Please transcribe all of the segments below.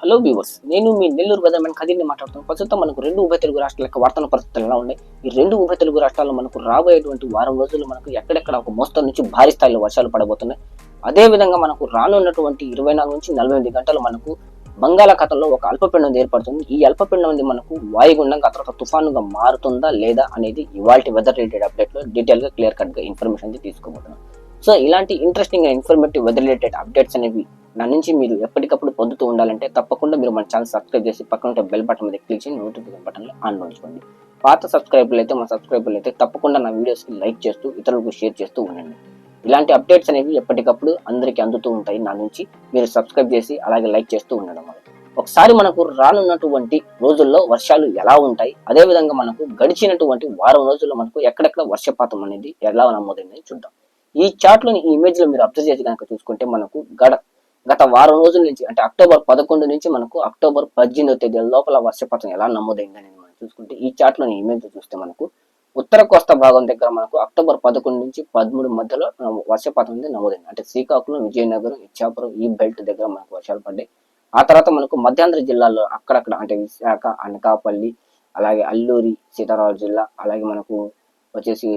Hello viewers నేను మీ నెల్లూరు బదమైన కదిరిని మాట్లాడుతున్నాను. ప్రస్తుతం మనకు రెండు ఉభయ తెలుగు రాష్ట్రాల యొక్క వార్తల పరిస్థితులు ఎలా ఉన్నాయి. ఈ రెండు ఉభయ తెలుగు రాష్ట్రాల్లో మనకు రాబోయేటువంటి వారం రోజులు మనకు ఎక్కడెక్కడ ఒక మోస్తరు నుంచి భారీ స్థాయిలో వర్షాలు పడబోతున్నాయి. అదేవిధంగా మనకు రానున్నటువంటి ఇరవై నాలుగు నుంచి నలభై ఎనిమిది గంటలు మనకు బంగాళాఖాతంలో ఒక అల్పపిండం ఏర్పడుతుంది. ఈ అల్పపిండం అనేది మనకు వాయుగుండంగా తర్వాత తుఫానుగా మారుతుందా లేదా అనేది ఇవాళ వెదర్ రిలేటెడ్ అప్డేట్లో డీటెయిల్గా క్లియర్ కట్గా ఇన్ఫర్మేషన్ అయితే తీసుకోబోతున్నాం. సో ఇలాంటి interesting informative weather related updates అనేవి నా నుంచి మీరు ఎప్పటికప్పుడు పొందుతూ ఉండాలంటే తప్పకుండా మీరు మన ఛానల్ సబ్స్క్రైబ్ చేసి పక్కన ఉంటే బెల్ బటన్ మీద క్లిక్ చేసి నోటిఫికేషన్ బటన్ ఆన్ ఉంచుకోండి పాత సబ్స్క్రైబర్లు అయితే మన సబ్స్క్రైబర్లు అయితే తప్పకుండా నా వీడియోస్కి లైక్ చేస్తూ ఇతరులకు షేర్ చేస్తూ ఉండండి. ఇలాంటి అప్డేట్స్ అనేవి ఎప్పటికప్పుడు అందరికీ అందుతూ ఉంటాయి నా నుంచి. మీరు సబ్స్క్రైబ్ చేసి అలాగే లైక్ చేస్తూ ఉండడం వల్ల. ఒకసారి మనకు రానున్నటువంటి రోజుల్లో వర్షాలు ఎలా ఉంటాయి? అదే విధంగా మనకు గడిచినటువంటి వారం రోజుల్లో మనకు ఎక్కడెక్కడ వర్షపాతం అనేది ఎలా నమోదైందని చూద్దాం. ఈ చార్ట్లోని ఈ ఇమేజ్లో మీరు అబ్జర్వ్ చేసి కనుక చూసుకుంటే మనకు గడ గత వారం రోజుల నుంచి అంటే అక్టోబర్ పదకొండు నుంచి మనకు అక్టోబర్ పద్దెనిమిదో తేదీ లోపల వర్షపాతం ఎలా నమోదైందని మనం చూసుకుంటే ఈ చార్ట్లోని ఇమేజ్ చూస్తే మనకు ఉత్తర కోస్తా భాగం దగ్గర మనకు అక్టోబర్ పదకొండు నుంచి పదమూడు మధ్యలో వర్షపాతం అనేది నమోదైంది. అంటే శ్రీకాకుళం విజయనగరం ఇచ్చాపురం ఈ బెల్ట్ దగ్గర మనకు వర్షాలు పడ్డాయి. ఆ తర్వాత మనకు మధ్యాంధ్ర జిల్లాలో అక్కడక్కడ అంటే విశాఖ అనకాపల్లి అలాగే అల్లూరి సీతారామరాజు జిల్లా అలాగే మనకు వచ్చేసి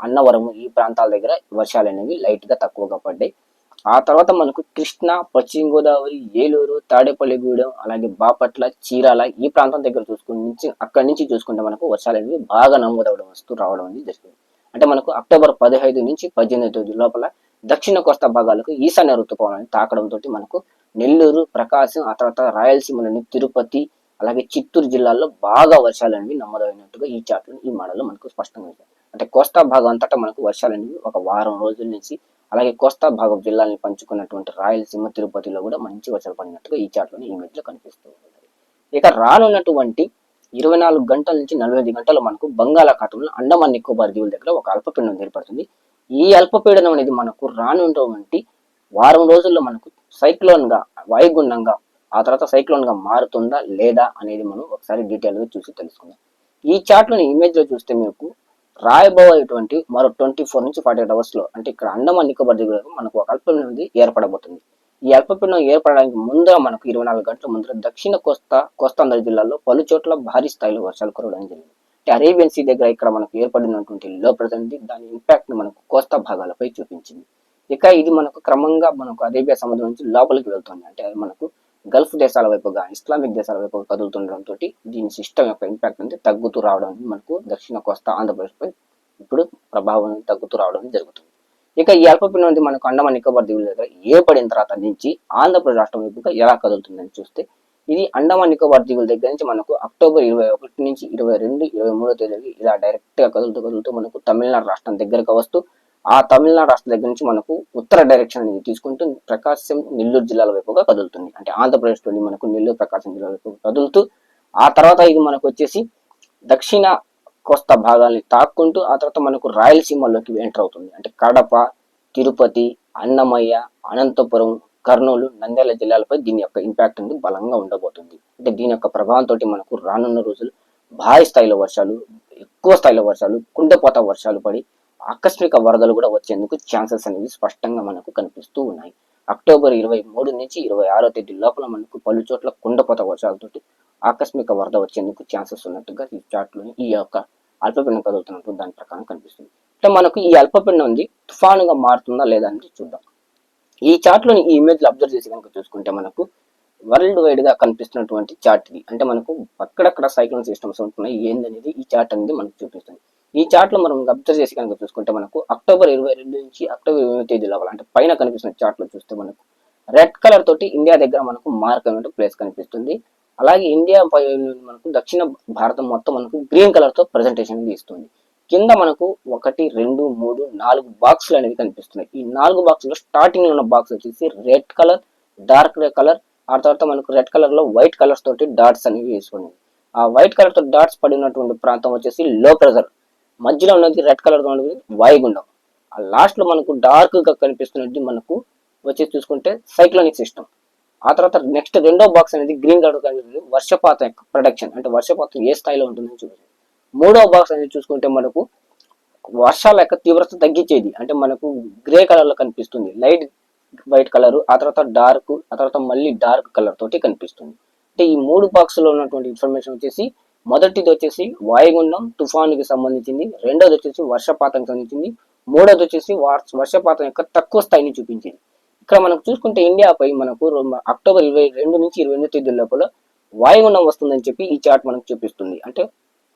అన్నవరం ఈ ప్రాంతాల దగ్గర వర్షాలు అనేవి లైట్గా తక్కువగా పడ్డాయి. ఆ తర్వాత మనకు కృష్ణ పశ్చిమ గోదావరి ఏలూరు తాడేపల్లిగూడెం అలాగే బాపట్ల చీరాల ఈ ప్రాంతం దగ్గర చూసుకుని నుంచి అక్కడి నుంచి చూసుకుంటే మనకు వర్షాలు అనేవి బాగా నమోదవడం వస్తూ రావడం అనేది జరిగింది. అంటే మనకు అక్టోబర్ పదిహేదు నుంచి పద్దెనిమిది తేదీ లోపల దక్షిణ కోస్తా భాగాలకు ఈశాన్య ఋతుపవనాన్ని తాకడం తోటి మనకు నెల్లూరు ప్రకాశం ఆ తర్వాత రాయలసీమలోని తిరుపతి అలాగే చిత్తూరు జిల్లాల్లో బాగా వర్షాలు అనేవి నమోదైనట్టుగా ఈ చార్ట్ ఈ మోడల్లో మనకు స్పష్టంగా ఉంది. అంటే కోస్తా భాగం అంతటా మనకు వర్షాలు అనేవి ఒక వారం రోజుల నుంచి అలాగే కోస్తా భాగం జిల్లాల్ని పంచుకున్నటువంటి రాయలసీమ తిరుపతిలో కూడా మంచి వర్షాలు పడినట్టుగా ఈ చార్ట్లోని ఇమేజ్లో కనిపిస్తూ ఉంటుంది ఇక రానున్నటువంటి ఇరవై నాలుగు గంటల నుంచి నలభై ఐదు గంటలు మనకు బంగాళాఖాతంలో అండమాన్ నికోబార్ దీవుల దగ్గర ఒక అల్పపీడనం ఏర్పడుతుంది ఈ అల్పపీడనం అనేది మనకు రానున్నటువంటి వారం రోజుల్లో మనకు సైక్లోన్గా వాయుగుండంగా ఆ తర్వాత సైక్లోన్గా మారుతుందా లేదా అనేది మనం ఒకసారి డీటెయిల్గా చూసి తెలుసుకుందాం. ఈ చార్ట్ ఇమేజ్లో ఇమేజ్లో చూస్తే మీకు రాయబోయేటువంటి మరో ట్వంటీ ఫోర్ నుంచి ఫార్టీ ఎయిట్ అవర్స్లో అంటే ఇక్కడ అండమాన్ నికోబార్ దిగులో మనకు ఒక అల్పపీడనం అనేది ఏర్పడబోతుంది. ఈ అల్పపీడనం ఏర్పడడానికి ముందర మనకు ఇరవై నాలుగు గంటల ముందర దక్షిణ కోస్తా కోస్తాంధ్ర జిల్లాలో పలు చోట్ల భారీ స్థాయిలో వర్షాలు కురవడం జరిగింది. అంటే అరేబియన్ సీ దగ్గర ఇక్కడ మనకు ఏర్పడినటువంటి లో ప్రజెంట్ దాని ఇంపాక్ట్ని మనకు కోస్తా భాగాలపై చూపించింది. ఇక ఇది మనకు క్రమంగా మనకు అరేబియా సముద్రం నుంచి లోపలికి వెళ్తుంది. అంటే అది మనకు గల్ఫ్ దేశాల వైపుగా ఇస్లామిక్ దేశాల వైపు కదులుతుండడంతో దీని సిస్టమ్ యొక్క ఇంపాక్ట్ అనేది తగ్గుతూ రావడం మనకు దక్షిణ కోస్తా ఆంధ్రప్రదేశ్ పై ఇప్పుడు ప్రభావం తగ్గుతూ రావడం జరుగుతుంది. ఇక ఈ అల్పపీడనం అనేది మనకు అండమాన్ నికోబార్ దీవుల దగ్గర ఏర్పడిన తర్వాత నుంచి ఆంధ్రప్రదేశ్ రాష్ట్రం వైపుగా ఎలా కదులుతుందని చూస్తే ఇది అండమాన్ నికోబార్ దీవుల దగ్గర నుంచి మనకు అక్టోబర్ ఇరవై ఒకటి నుంచి ఇరవై రెండు ఇరవై మూడో తేదీకి ఇలా డైరెక్ట్గా కదులుతూ కదులుతూ మనకు తమిళనాడు రాష్ట్రం దగ్గరకు వస్తూ ఆ తమిళనాడు రాష్ట్రం దగ్గర నుంచి మనకు ఉత్తర డైరెక్షన్ అనేది తీసుకుంటూ ప్రకాశం నెల్లూరు జిల్లాల వైపుగా కదులుతుంది. అంటే ఆంధ్రప్రదేశ్ నుండి మనకు నెల్లూరు ప్రకాశం జిల్లాల వైపు కదులుతూ ఆ తర్వాత ఇది మనకు వచ్చేసి దక్షిణ కోస్తా భాగాల్ని తాక్కుంటూ ఆ తర్వాత మనకు రాయలసీమలోకి ఎంటర్ అవుతుంది. అంటే కడప తిరుపతి అన్నమయ్య అనంతపురం కర్నూలు నంద్యాల జిల్లాలపై దీని యొక్క ఇంపాక్ట్ అనేది బలంగా ఉండబోతుంది. అంటే దీని యొక్క ప్రభావంతో మనకు రానున్న రోజులు భారీ స్థాయిలో వర్షాలు ఎక్కువ స్థాయిలో వర్షాలు కుండపోత వర్షాలు పడి ఆకస్మిక వరదలు కూడా వచ్చేందుకు ఛాన్సెస్ అనేవి స్పష్టంగా మనకు కనిపిస్తూ ఉన్నాయి. అక్టోబర్ ఇరవై మూడు నుంచి ఇరవై ఆరో తేదీ లోపల మనకు పలు చోట్ల కుండపోత వర్షాలతోటి ఆకస్మిక వరద వచ్చేందుకు ఛాన్సెస్ ఉన్నట్టుగా ఈ చార్ట్లోని ఈ యొక్క అల్పపీడనం కదులుతున్నట్టు దాని ప్రకారం కనిపిస్తుంది. అంటే మనకు ఈ అల్పపీడనం ఉంది. తుఫానుగా మారుతుందా లేదా అనేది చూద్దాం. ఈ చార్ట్లోని ఈ ఇమేజ్లు అబ్జర్వ్ చేసి కనుక చూసుకుంటే మనకు వరల్డ్ వైడ్గా కనిపిస్తున్నటువంటి చార్ట్ ఇది. అంటే మనకు అక్కడక్కడ సైక్లోన్ సిస్టమ్స్ ఉంటున్నాయి. ఏందనేది ఈ చార్ట్ అనేది మనకు చూపిస్తుంది. ఈ చార్ట్లో మనం అబ్జర్వ్ చేసి కనుక చూసుకుంటే మనకు అక్టోబర్ ఇరవై రెండు నుంచి అక్టోబర్ ఇరవై తేదీ లోపల అంటే పైన కనిపిస్తున్న చార్ట్లో చూస్తే మనకు రెడ్ కలర్ తోటి ఇండియా దగ్గర మనకు మార్క్ అనేటువంటి ప్లేస్ కనిపిస్తుంది. అలాగే ఇండియా పై మనకు దక్షిణ భారతం మొత్తం మనకు గ్రీన్ కలర్తో ప్రజెంటేషన్ ఇస్తుంది. కింద మనకు ఒకటి రెండు మూడు నాలుగు బాక్సులు అనేవి కనిపిస్తున్నాయి. ఈ నాలుగు బాక్సులో స్టార్టింగ్లో ఉన్న బాక్స్ వచ్చేసి రెడ్ కలర్ డార్క్ కలర్ ఆ తర్వాత మనకు రెడ్ కలర్లో వైట్ కలర్స్ తోటి డాట్స్ అనేవి వేసుకున్నాయి ఆ వైట్ కలర్తో డాట్స్ పడినటువంటి ప్రాంతం వచ్చేసి లో ప్రెజర్ మధ్యలో ఉన్నది రెడ్ కలర్తో ఉన్నది వాయుగుండం ఆ లాస్ట్లో మనకు డార్క్గా కనిపిస్తున్నది మనకు వచ్చి చూసుకుంటే సైక్లోనిక్ సిస్టమ్ ఆ తర్వాత నెక్స్ట్ రెండో బాక్స్ అనేది గ్రీన్ కలర్ కనిపిస్తుంది. వర్షపాతం యొక్క ప్రొడక్షన్ అంటే వర్షపాతం ఏ స్థాయిలో ఉంటుందని చూపించింది మూడో బాక్స్ అనేది చూసుకుంటే మనకు వర్షాల యొక్క తీవ్రత తగ్గించేది. అంటే మనకు గ్రే కలర్లో కనిపిస్తుంది. లైట్ వైట్ కలర్ ఆ తర్వాత డార్క్ ఆ తర్వాత మళ్ళీ డార్క్ కలర్ తోటి కనిపిస్తుంది. అంటే ఈ మూడు బాక్స్లో ఉన్నటువంటి ఇన్ఫర్మేషన్ వచ్చేసి మొదటిది వచ్చేసి వాయుగుండం తుఫానుకి సంబంధించింది రెండోది వచ్చేసి వర్షపాతం సంబంధించింది మూడోది వచ్చేసి వార్- వర్షపాతం యొక్క తక్కువ స్థాయిని చూపించింది. ఇక్కడ మనం చూసుకుంటే ఇండియాపై మనకు అక్టోబర్ ఇరవై రెండు నుంచి ఇరవై ఎనిమిది తేదీ లోపల వాయుగుండం వస్తుందని చెప్పి ఈ చార్ట్ మనకు చూపిస్తుంది. అంటే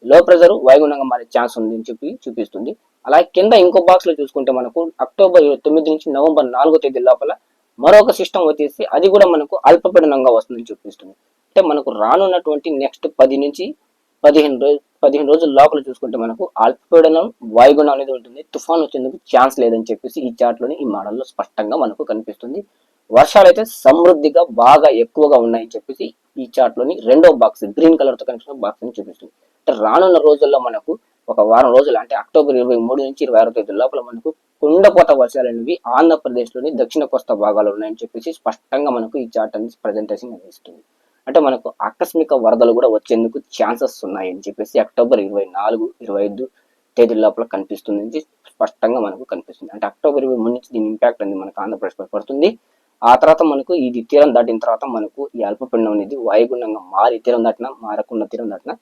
లో ప్రెజర్ వాయుగుండంగా మారే ఛాన్స్ ఉంది అని చెప్పి చూపిస్తుంది. అలాగే కింద ఇంకో బాక్స్లో చూసుకుంటే మనకు అక్టోబర్ ఇరవై తొమ్మిది నుంచి నవంబర్ నాలుగో తేదీ లోపల మరొక సిస్టమ్ వచ్చేసి అది కూడా మనకు అల్పపీడనంగా వస్తుందని చూపిస్తుంది. అంటే మనకు రానున్నటువంటి నెక్స్ట్ పది నుంచి పదిహేను రోజు పదిహేను రోజుల లోపల చూసుకుంటే మనకు అల్పపీడనం వాయుగుణం అనేది ఉంటుంది. తుఫాన్ వచ్చేందుకు ఛాన్స్ లేదని చెప్పేసి ఈ చార్ట్లోని ఈ మోడల్లో స్పష్టంగా మనకు కనిపిస్తుంది. వర్షాలు అయితే సమృద్ధిగా బాగా ఎక్కువగా ఉన్నాయని చెప్పేసి ఈ చార్ట్లోని రెండో బాక్స్ గ్రీన్ కలర్తో కనిపిస్తున్న బాక్స్ని చూపిస్తుంది. అంటే రానున్న రోజుల్లో మనకు ఒక వారం రోజులు అంటే అక్టోబర్ ఇరవై మూడు నుంచి ఇరవై ఆరో తేదీ లోపల మనకు కుండపోత వర్షాలు అనేవి ఆంధ్రప్రదేశ్లోని దక్షిణ కోస్తా భాగాలు ఉన్నాయని చెప్పేసి స్పష్టంగా మనకు ఈ చార్ట్ అనేది ప్రజెంటేషన్ అందిస్తుంది అంటే మనకు ఆకస్మిక వరదలు కూడా వచ్చేందుకు ఛాన్సెస్ ఉన్నాయని చెప్పేసి అక్టోబర్ ఇరవై నాలుగు ఇరవై ఐదు తేదీ లోపల కనిపిస్తుంది స్పష్టంగా మనకు కనిపిస్తుంది. అంటే అక్టోబర్ ఇరవై మూడు నుంచి దీని ఇంపాక్ట్ అనేది మనకు ఆంధ్రప్రదేశ్ పడుతుంది. ఆ తర్వాత మనకు ఇది తీరం దాటిన తర్వాత మనకు ఈ అల్పపిండం అనేది వాయుగుండంగా మారి తీరం దాటిన మారకుండా తీరం దాటిన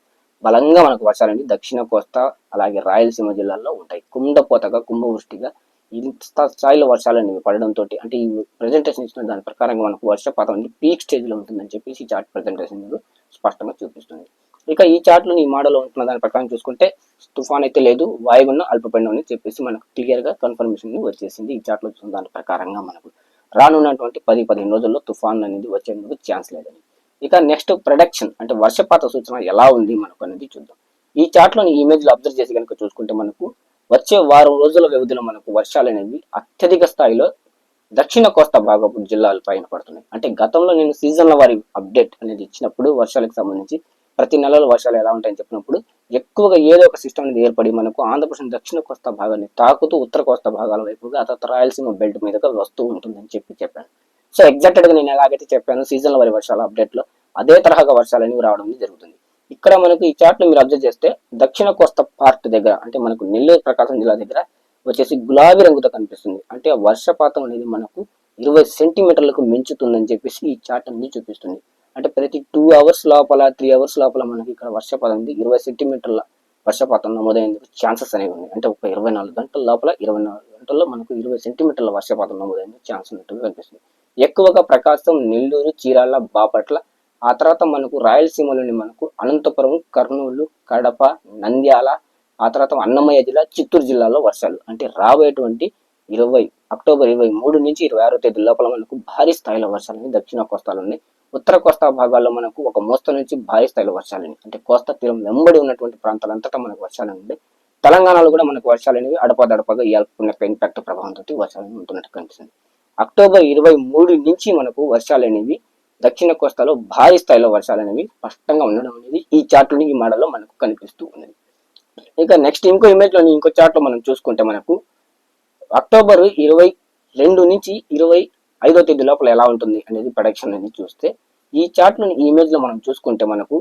బలంగా మనకు వర్షాలు అనేది దక్షిణ కోస్తా అలాగే రాయలసీమ జిల్లాల్లో ఉంటాయి. కుండపోతగా కుంభవృష్టిగా ఇంత స్థాయిలో వర్షాలు అనేవి పడడంతో అంటే ఈ ప్రెజెంటేషన్ ఇచ్చిన దాని ప్రకారంగా మనకు వర్షపాతం అనేది పీక్ స్టేజ్లో ఉంటుందని చెప్పేసి ఈ చార్ట్ ప్రెజెంటేషన్ స్పష్టంగా చూపిస్తుంది. ఇక ఈ చార్ట్లో ఈ మోడల్ ఉంటున్న దాని ప్రకారం చూసుకుంటే తుఫాన్ అయితే లేదు వాయుగుండం అల్పపీడనం అని చెప్పేసి మనకు క్లియర్గా కన్ఫర్మేషన్ వచ్చేసింది. ఈ చార్ట్లో చూసిన దాని ప్రకారంగా మనకు రానున్నటువంటి పది పదిహేను రోజుల్లో తుఫాన్ అనేది వచ్చేందుకు ఛాన్స్ లేదని. ఇక నెక్స్ట్ ప్రొడక్షన్ అంటే వర్షపాత సూచన ఎలా ఉంది మనకు అనేది చూద్దాం. ఈ చార్ట్లోని ఇమేజ్లో అబ్జర్వ్ చేసి కనుక చూసుకుంటే మనకు వచ్చే వారం రోజుల వ్యవధిలో మనకు వర్షాలు అనేవి అత్యధిక స్థాయిలో దక్షిణ కోస్తా భాగపు జిల్లాల పైన పడుతున్నాయి. అంటే గతంలో నేను సీజన్ల వారి అప్డేట్ అనేది ఇచ్చినప్పుడు వర్షాలకు సంబంధించి ప్రతి నెలలో వర్షాలు ఎలా ఉంటాయని చెప్పినప్పుడు ఎక్కువగా ఏదో ఒక సిస్టమ్ అనేది ఏర్పడి మనకు ఆంధ్రప్రదేశ్ దక్షిణ కోస్తా భాగాన్ని తాకుతూ ఉత్తర కోస్తా భాగాల వైపుగా ఆ తర్వాత రాయలసీమ బెల్ట్ మీదుగా వస్తూ ఉంటుందని చెప్పి చెప్పాను. సో ఎగ్జాక్ట్గా నేను ఎలాగైతే చెప్పాను సీజన్ల వారి వర్షాల అప్డేట్లో అదే తరహాగా వర్షాలు అనేవి రావడం జరుగుతుంది. ఇక్కడ మనకు ఈ చార్ట్ మీరు అబ్జర్వ్ చేస్తే దక్షిణ కోస్తా పార్ట్ దగ్గర అంటే మనకు నెల్లూరు ప్రకాశం జిల్లా దగ్గర వచ్చేసి గులాబీ రంగుతో కనిపిస్తుంది. అంటే వర్షపాతం అనేది మనకు ఇరవై సెంటీమీటర్లకు మించుతుందని చెప్పేసి ఈ చార్ట్ అనేది చూపిస్తుంది. అంటే ప్రతి టూ అవర్స్ లోపల త్రీ అవర్స్ లోపల మనకి ఇక్కడ వర్షపాతం ఉంది. ఇరవై సెంటీమీటర్ల వర్షపాతం నమోదయ్యేందుకు ఛాన్సెస్ అనేవి ఉన్నాయి. అంటే ఒక ఇరవై నాలుగు గంటల లోపల ఇరవై నాలుగు గంటల్లో మనకు ఇరవై సెంటీమీటర్ల వర్షపాతం నమోదయ్యేందుకు ఛాన్స్ ఉన్నట్టుగా కనిపిస్తుంది. ఎక్కువగా ప్రకాశం నెల్లూరు చీరాల బాపట్ల ఆ తర్వాత మనకు రాయలసీమలోని మనకు అనంతపురం కర్నూలు కడప నంద్యాల ఆ తర్వాత అన్నమయ్య జిల్లా చిత్తూరు జిల్లాలో వర్షాలు అంటే రాబోయేటువంటి ఇరవై అక్టోబర్ ఇరవై మూడు నుంచి ఇరవై ఆరో తేదీ లోపల మనకు భారీ స్థాయిలో వర్షాలని దక్షిణ కోస్తాలో ఉన్నాయి. ఉత్తర కోస్తా భాగాల్లో మనకు ఒక మోస్తరు నుంచి భారీ స్థాయిలో వర్షాలని అంటే కోస్తా తీరం వెంబడి ఉన్నటువంటి ప్రాంతాలంతటా మనకు వర్షాలు ఉన్నాయి. తెలంగాణలో కూడా మనకు వర్షాలు అనేవి అడపదడపగా ఏర్పడిన ఇంపాక్ట్ ప్రభావంతో వర్షాలు ఉంటున్నట్టు కనిపిస్తుంది. అక్టోబర్ ఇరవై మూడు నుంచి మనకు వర్షాలు అనేవి దక్షిణ కోస్తాలో భారీ స్థాయిలో వర్షాలు అనేవి స్పష్టంగా ఉండడం అనేది ఈ చార్ట్ ఈ మోడల్లో మనకు కనిపిస్తూ ఉన్నది. ఇక నెక్స్ట్ ఇంకో ఇమేజ్లోని ఇంకో చార్ట్లో మనం చూసుకుంటే మనకు అక్టోబర్ ఇరవై రెండు నుంచి ఇరవై ఐదో తేదీ లోపల ఎలా ఉంటుంది అనేది ప్రొడక్షన్ అనేది చూస్తే ఈ చార్ట్లోని ఈ ఇమేజ్లో మనం చూసుకుంటే మనకు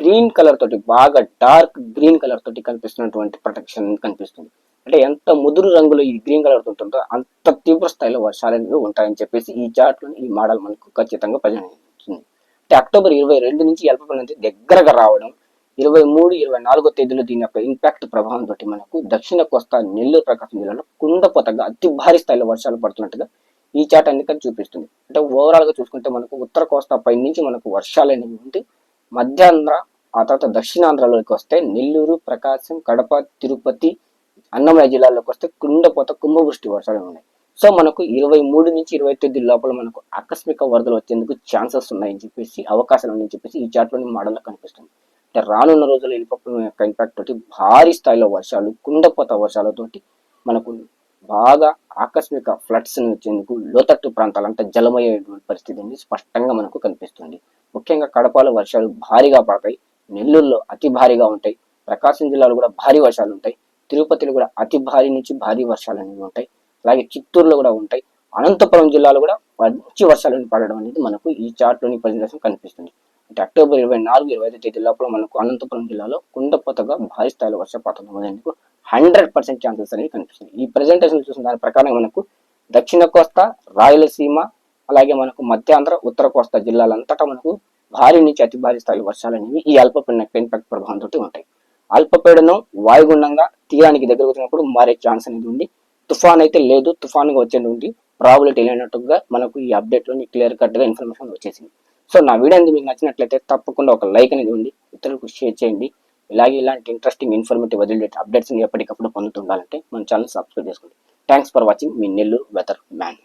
గ్రీన్ కలర్ తోటి బాగా డార్క్ గ్రీన్ కలర్ తోటి కనిపిస్తున్నటువంటి ప్రొటెక్షన్ కనిపిస్తుంది. అంటే ఎంత ముదురు రంగులో ఈ గ్రీన్ కలర్ ఉంటుందో అంత తీవ్ర స్థాయిలో వర్షాలు అనేవి ఉంటాయని చెప్పేసి ఈ చార్ట్లో ఈ మోడల్ మనకు ఖచ్చితంగా పరిగణించింది అంటే అక్టోబర్ ఇరవై రెండు నుంచి అల్పపీడనం దగ్గరగా రావడం ఇరవై మూడు ఇరవై నాలుగో తేదీలో దీని యొక్క ఇంపాక్ట్ ప్రభావం తోటి మనకు దక్షిణ కోస్తా నెల్లూరు ప్రకాశం జిల్లాలో కుండపోతగా అతి భారీ స్థాయిలో వర్షాలు పడుతున్నట్టుగా ఈ చాట్ అనేది చూపిస్తుంది. అంటే ఓవరాల్గా చూసుకుంటే మనకు ఉత్తర కోస్తా పై నుంచి మనకు వర్షాలు అనేవి ఉంటే మధ్యాంధ్ర ఆ తర్వాత దక్షిణాంధ్రలోకి వస్తే నెల్లూరు ప్రకాశం కడప తిరుపతి అన్నమయ్య జిల్లాలోకి వస్తే కుండపోత కుంభవృష్టి వర్షాలు ఉన్నాయి. సో మనకు ఇరవై మూడు నుంచి ఇరవై తేదీ లోపల మనకు ఆకస్మిక వరదలు వచ్చేందుకు ఛాన్సెస్ ఉన్నాయని చెప్పేసి అవకాశాలు ఉన్నాయని చెప్పేసి ఈ చాట్లోని మోడల్లో కనిపిస్తుంది. అంటే రానున్న రోజుల్లో ఎలిపప్పుల యొక్క ఇంపాక్ట్ తోటి భారీ స్థాయిలో వర్షాలు కుండపోత వర్షాలతోటి మనకు బాగా ఆకస్మిక ఫ్లడ్స్ వచ్చేందుకు లోతట్టు ప్రాంతాలు అంటే జలమయ్యేటువంటి పరిస్థితి అనేది స్పష్టంగా మనకు కనిపిస్తుంది. ముఖ్యంగా కడపలో వర్షాలు భారీగా పడతాయి. నెల్లూరులో అతి భారీగా ఉంటాయి. ప్రకాశం జిల్లాలో కూడా భారీ వర్షాలు ఉంటాయి. తిరుపతిలో కూడా అతి భారీ నుంచి భారీ వర్షాలు అనేవి ఉంటాయి. అలాగే చిత్తూరులో కూడా ఉంటాయి. అనంతపురం జిల్లాలో కూడా మంచి వర్షాలు పడడం అనేది మనకు ఈ చార్ట్లోని ప్రజెంటేషన్ కనిపిస్తుంది. అంటే అక్టోబర్ ఇరవై నాలుగు ఇరవై ఐదు తేదీ లోపల మనకు అనంతపురం జిల్లాలో కుండపోతగా భారీ స్థాయిలో వర్షపాతం నమోదైనందుకు హండ్రెడ్ పర్సెంట్ ఛాన్సెస్ అనేవి కనిపిస్తుంది. ఈ ప్రెజెంటేషన్ చూసిన దాని ప్రకారం మనకు దక్షిణ కోస్తా రాయలసీమ అలాగే మనకు మధ్యాంధ్ర ఉత్తర కోస్తా జిల్లాలంతటా మనకు భారీ నుంచి అతి భారీ స్థాయి వర్షాలు అనేవి ఈ అల్పపీడన ఇంపాక్ట్ ప్రభావంతో ఉంటాయి. అల్పపీడనం వాయుగుండంగా తీరానికి దగ్గర వచ్చినప్పుడు మారే ఛాన్స్ అనేది ఉంది. తుఫాన్ అయితే లేదు తుఫాన్గా వచ్చేది ఉంది ప్రాబిలిటీ లేనట్టుగా మనకు ఈ అప్డేట్లోని క్లియర్ కట్గా ఇన్ఫర్మేషన్ వచ్చేసింది. సో నా వీడియో అనేది మీకు నచ్చినట్లయితే తప్పకుండా ఒక లైక్ అనేది ఉంది ఇతరులకు షేర్ చేయండి. ఇలాగే ఇలాంటి ఇంట్రెస్టింగ్ ఇన్ఫర్మేటివ్ వదిలే అప్డేట్స్ అప్డేట్స్ని ఎప్పటికప్పుడు పొందుతుండాలంటే మన ఛానల్ సబ్స్క్రైబ్ చేసుకోండి. థ్యాంక్స్ ఫర్ వాచింగ్ మీ నెల్లూరు వెదర్ మ్యాన్